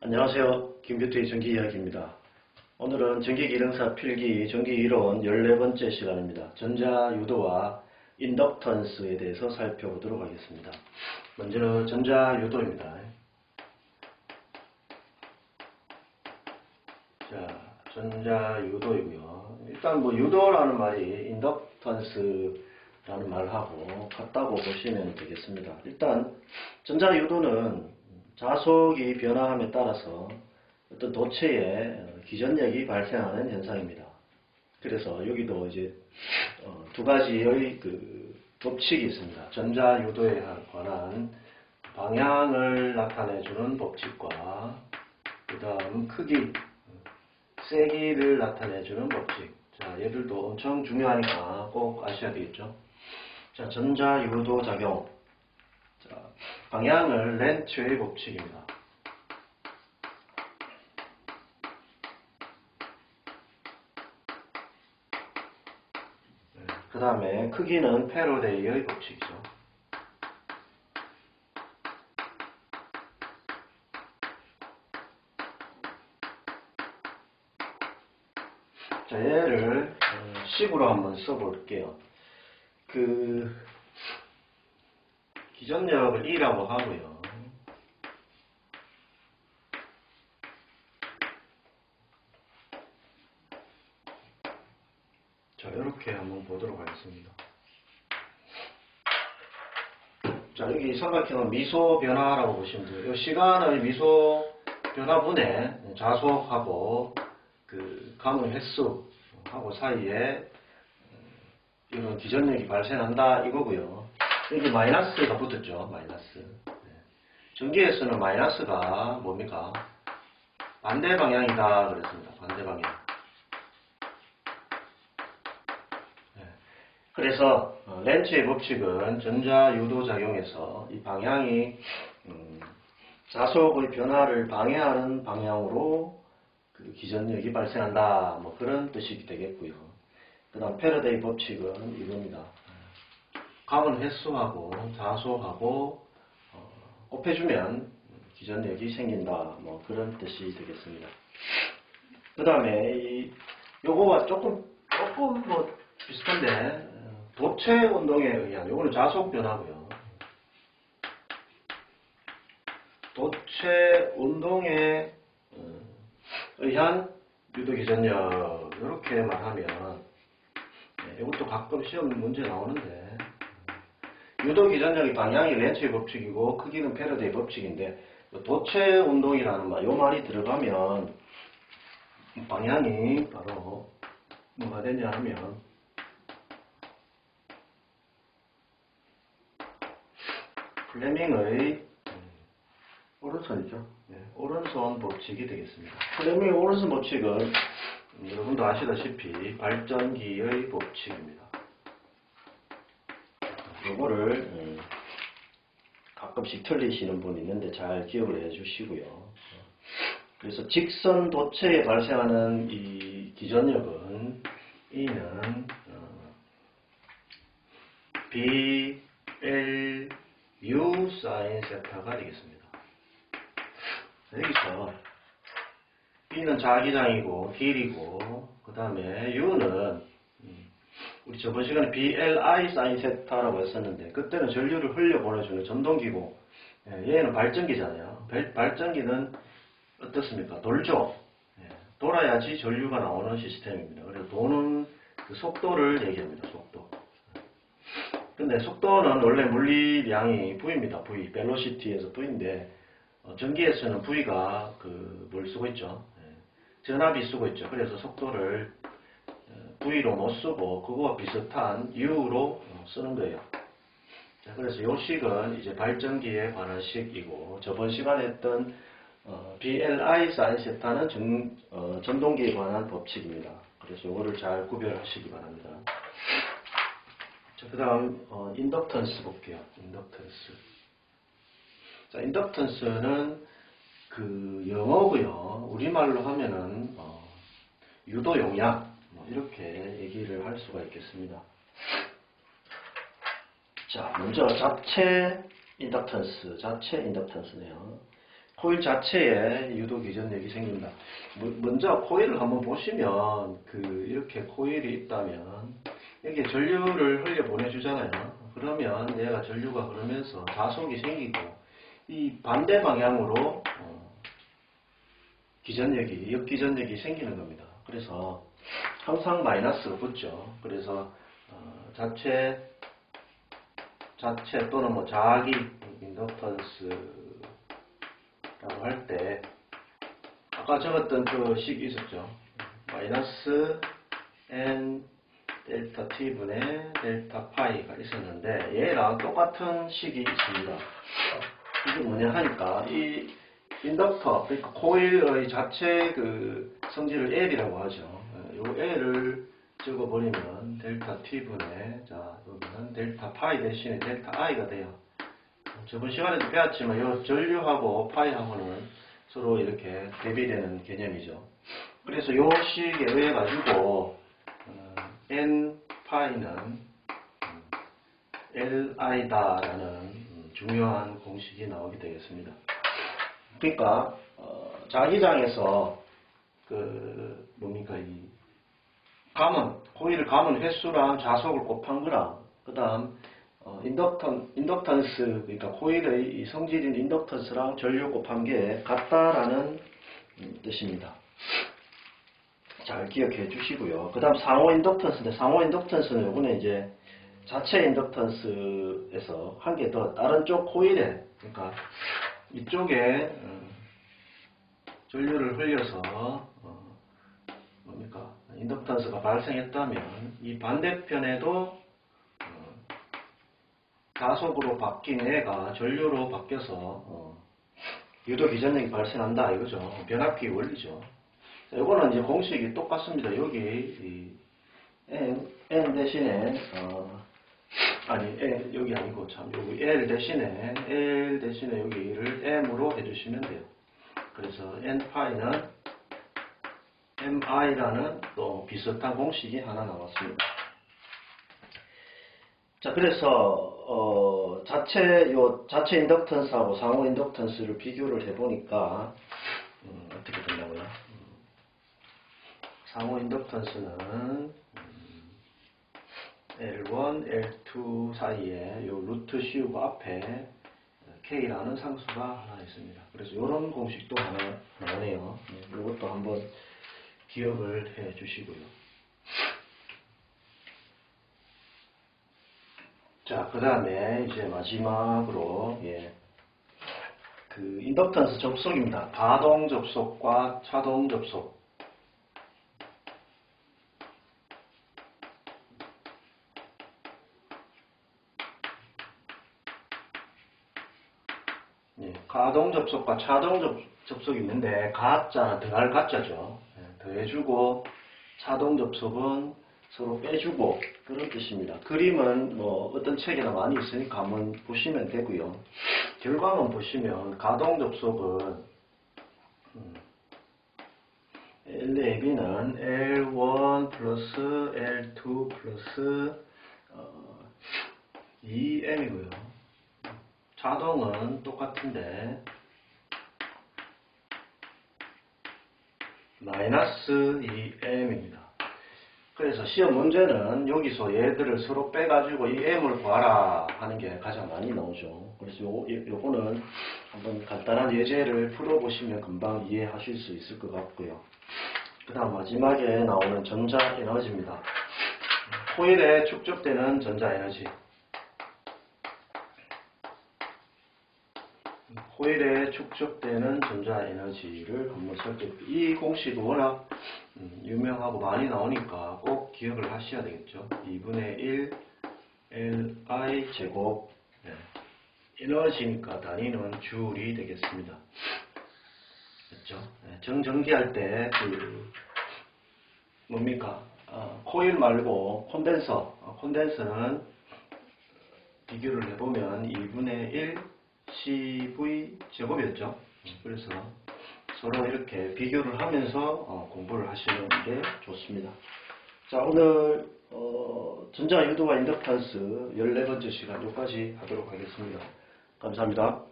안녕하세요. 김규태의 전기 이야기입니다. 오늘은 전기기능사 필기 전기이론 14번째 시간입니다. 전자유도와 인덕턴스에 대해서 살펴보도록 하겠습니다. 먼저 전자유도입니다. 자, 전자유도이고요. 일단 뭐 유도라는 말이 인덕턴스라는 말하고 같다고 보시면 되겠습니다. 일단 전자유도는 자속이 변화함에 따라서 어떤 도체에 기전력이 발생하는 현상입니다. 그래서 여기도 이제 어, 두 가지의 그 법칙이 있습니다. 전자 유도에 관한 방향을 나타내주는 법칙과 그 다음 크기, 세기를 나타내주는 법칙. 자, 얘들도 엄청 중요하니까 꼭 아셔야 되겠죠. 자, 전자 유도 작용. 자, 방향을 렌츠의 법칙입니다. 그 다음에 크기는 패러데이의 법칙이죠. 자, 얘를 어, 식으로 한번 써볼게요. 그 기전력을 E라고 하고요. 자, 이렇게 한번 보도록 하겠습니다. 자, 여기 삼각형은 미소 변화라고 보시면 돼요. 이 시간의 미소 변화분의 자속하고 그 감의 횟수하고 사이에 이런 기전력이 발생한다 이거고요. 여기 마이너스가 붙었죠. 마이너스. 네. 전기에서는 마이너스가 뭡니까? 반대 방향이다 그랬습니다. 반대 방향. 네. 그래서 어, 렌츠의 법칙은 전자 유도 작용에서 이 방향이 음, 자속의 변화를 방해하는 방향으로 그 기전력이 발생한다. 뭐 그런 뜻이 되겠고요. 그 다음 패러데이 법칙은 이겁니다. 값은 횟수하고 자소하고 어, 곱해주면 기전력이 생긴다. 뭐 그런 뜻이 되겠습니다. 그 다음에 이 요거와 조금 조금 뭐 비슷한데 어, 도체 운동에 의한 요거는 자속 변화고요. 도체 운동에 어, 의한 유도 기전력 이렇게 말하면 네, 이것도 가끔 시험 문제 나오는데 유도 기 전력의 방향이 렌츠의 법칙이고 크기는 패러데이 법칙인데 도체 운동이라는 말, 요 말이 들어가면 방향이 바로 뭐가 되냐 하면 플레밍의 오른손이죠. 네, 오른손 법칙이 되겠습니다. 플레밍의 오른손 법칙은 음, 여러분도 아시다시피 발전기의 법칙입니다. 요거를 음, 가끔씩 틀리시는 분 있는데 잘 기억을 해 주시고요. 그래서 직선 도체에 발생하는 이 기전력은 E는 어, B, L, U 사인 세타가 되겠습니다. 여기서 B는 자기장이고 길이고 그 다음에 U는 우리 저번 시간에 BLI 사인 세타라고 했었는데 그때는 전류를 흘려 보내주는 전동기고 예, 얘는 발전기잖아요. 발- 발전기는 어떻습니까? 돌죠. 예, 돌아야지 전류가 나오는 시스템입니다. 그래서 도는 그 속도를 얘기합니다. 속도. 근데 속도는 원래 물리량이 V입니다. V. 벨로시티에서 V인데 어, 전기에서는 V가 그 뭘 쓰고 있죠? 예, 전압이 쓰고 있죠. 그래서 속도를 어, V로 못 쓰고 그거와 비슷한 U로 어, 쓰는 거예요. 자, 그래서 요 식은 이제 발전기에 관한 식이고 저번 시간에 했던 어, BLI 사인 세타는 전, 어, 전동기에 관한 법칙입니다. 그래서 요거를 잘 구별하시기 바랍니다. 자, 그 다음 어, 인덕턴스 볼게요. 인덕턴스. 자, 인덕턴스는 그 영어고요. 우리말로 하면은 어, 유도 용량 뭐 이렇게 얘기를 할 수가 있겠습니다. 자, 먼저 자체 인덕턴스, 자체 인덕턴스네요. 코일 자체에 유도 기전력이 생긴다. 뭐- 먼저 코일을 한번 보시면 그 이렇게 코일이 있다면 여기에 전류를 흘려 보내주잖아요. 그러면 얘가 전류가 흐르면서 자속이 생기고 이 반대 방향으로 어, 기전력이 역기전력이 생기는 겁니다. 그래서 항상 마이너스가 붙죠. 그래서 어, 자체 자체 또는 뭐 자기 인덕턴스라고 할 때 아까 적었던 그 식이 있었죠. 마이너스 n 델타 t분의 델타 파이가 있었는데 얘랑 똑같은 식이 있습니다. 이게 뭐냐 하니까 이 인덕터 그러니까 코일의 자체 그 성질을 L이라고 하죠. 요 L을 적어버리면 델타 t분의 자 여기는 델타 파이 대신에 델타 i가 돼요. 저번 시간에도 배웠지만 요 전류하고 파이하고는 서로 이렇게 대비되는 개념이죠. 그래서 요 식에 의해 가지고 어, n 파이는 li다라는 음, 중요한 공식이 나오게 되겠습니다. 그러니까 어, 자기장에서 그 뭡니까 이 감은 코일을 감은 횟수랑 자속을 곱한 거랑 그 다음 어, 인덕턴 인덕턴스 그러니까 코일의 이 성질인 인덕턴스랑 전류 곱한 게 같다라는 음, 뜻입니다. 잘 기억해 주시고요. 그 다음 상호 인덕턴스인데 상호 인덕턴스는 요거는 이제 자체 인덕턴스에서 한 개 더 다른 쪽 코일에 그러니까 이쪽에 음, 전류를 흘려서 어, 뭡니까? 인덕턴스가 발생했다면 이 반대편에도 어, 가속으로 바뀐 애가 전류로 바뀌어서 어, 유도 기전력이 발생한다 이거죠. 변압기 원리죠. 자, 이거는 이제 공식이 똑같습니다. 여기 이 n, n 대신에 어, 아니 L, 여기 아니고 참 여기 L 대신에 L 대신에 여기를 M으로 해주시면 돼요 그래서 n 파이는 mi라는 또 비슷한 공식이 하나 나왔습니다. 자, 그래서 어, 자체 요 자체 인덕턴스하고 상호 인덕턴스를 비교를 해보니까 음, 어떻게 된다고요? 음, 상호 인덕턴스는 음, L1, L2 사이에 요 루트 씌우고 앞에 K라는 상수가 하나 있습니다. 그래서 이런 공식도 하나 나오네요. 네, 이것도 한번 기억을 해 주시고요. 자, 그 다음에 이제 마지막으로, 예, 그 인덕턴스 접속입니다. 가동 접속과 차동 접속. 예, 가동 접속과 차동 접, 접속이 있는데 가자는 더할 가자죠. 예, 더해주고 차동 접속은 서로 빼주고 그런 뜻입니다. 그림은 뭐 어떤 책에나 많이 있으니까 한번 보시면 되고요. 결과만 보시면 가동 접속은 음, LAB는 L1 플러스 L2 플러스 어, 2M이고요. 자동은 똑같은데 마이너스 2m입니다. 그래서 시험 문제는 여기서 얘들을 서로 빼가지고 이 m을 구하라 하는 게 가장 많이 나오죠. 그래서 요, 요거는 한번 간단한 예제를 풀어보시면 금방 이해하실 수 있을 것 같고요. 그 다음 마지막에 나오는 전자 에너지입니다. 코일에 축적되는 전자 에너지. 코일에 축적되는 전자 에너지를 한번 살펴 이 공식은 워낙 음, 유명하고 많이 나오니까 꼭 기억을 하셔야 되겠죠. 2분의 1 Li 제곱 네. 에너지니까 단위는 줄이 되겠습니다. 그렇죠? 네, 정전기할 때그 뭡니까? 어, 코일 말고 콘덴서 어, 콘덴서는 비교를 해보면 2분의 1 CV 제곱이었죠. 그래서 서로 이렇게 비교를 하면서 어, 공부를 하시는 게 좋습니다. 자, 오늘 어, 전자 유도와 인덕탄스 14번째 시간 여기까지 하도록 하겠습니다. 감사합니다.